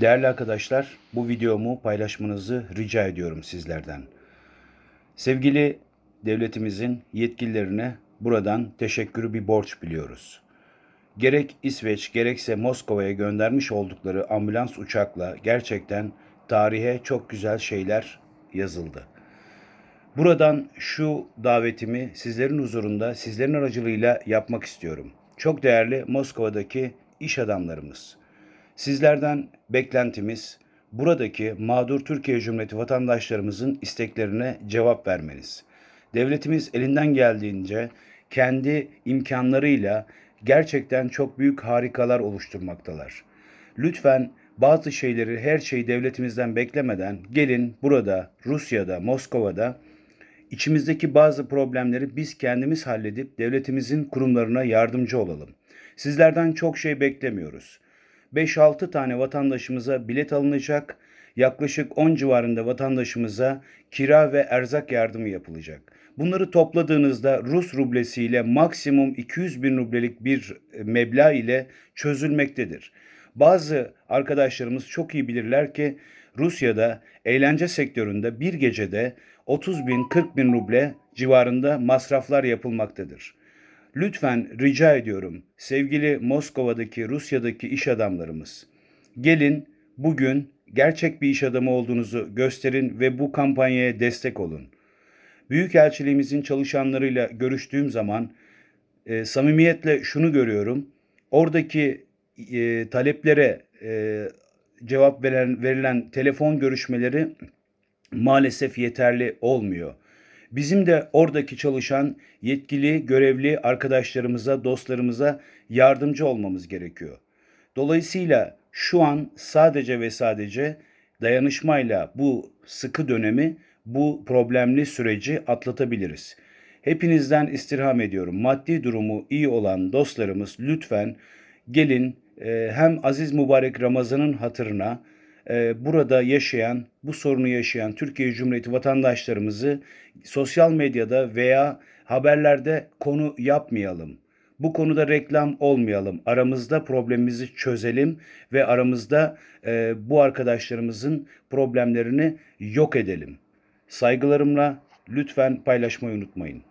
Değerli arkadaşlar, bu videomu paylaşmanızı rica ediyorum sizlerden. Sevgili devletimizin yetkililerine buradan teşekkürü bir borç biliyoruz. Gerek İsveç gerekse Moskova'ya göndermiş oldukları ambulans uçakla gerçekten tarihe çok güzel şeyler yazıldı. Buradan şu davetimi sizlerin huzurunda, sizlerin aracılığıyla yapmak istiyorum. Çok değerli Moskova'daki iş adamlarımız. Sizlerden beklentimiz buradaki mağdur Türkiye Cumhuriyeti vatandaşlarımızın isteklerine cevap vermeniz. Devletimiz elinden geldiğince kendi imkanlarıyla gerçekten çok büyük harikalar oluşturmaktalar. Lütfen bazı şeyleri her şeyi devletimizden beklemeden gelin burada Rusya'da, Moskova'da İçimizdeki bazı problemleri biz kendimiz halledip devletimizin kurumlarına yardımcı olalım. Sizlerden çok şey beklemiyoruz. 5-6 tane vatandaşımıza bilet alınacak, yaklaşık 10 civarında vatandaşımıza kira ve erzak yardımı yapılacak. Bunları topladığınızda Rus rublesiyle maksimum 200 bin rublelik bir meblağ ile çözülmektedir. Bazı arkadaşlarımız çok iyi bilirler ki Rusya'da eğlence sektöründe bir gecede 30 bin 40 bin ruble civarında masraflar yapılmaktadır. Lütfen rica ediyorum sevgili Moskova'daki Rusya'daki iş adamlarımız gelin bugün gerçek bir iş adamı olduğunuzu gösterin ve bu kampanyaya destek olun. Büyükelçiliğimizin çalışanlarıyla görüştüğüm zaman e, samimiyetle şunu görüyorum. Oradaki e, taleplere e, cevap veren verilen telefon görüşmeleri maalesef yeterli olmuyor. Bizim de oradaki çalışan yetkili, görevli arkadaşlarımıza, dostlarımıza yardımcı olmamız gerekiyor. Dolayısıyla şu an sadece ve sadece dayanışmayla bu sıkı dönemi, bu problemli süreci atlatabiliriz. Hepinizden istirham ediyorum. Maddi durumu iyi olan dostlarımız lütfen gelin hem aziz mübarek Ramazan'ın hatırına burada yaşayan, bu sorunu yaşayan Türkiye Cumhuriyeti vatandaşlarımızı sosyal medyada veya haberlerde konu yapmayalım. Bu konuda reklam olmayalım. Aramızda problemimizi çözelim ve aramızda e, bu arkadaşlarımızın problemlerini yok edelim. Saygılarımla lütfen paylaşmayı unutmayın.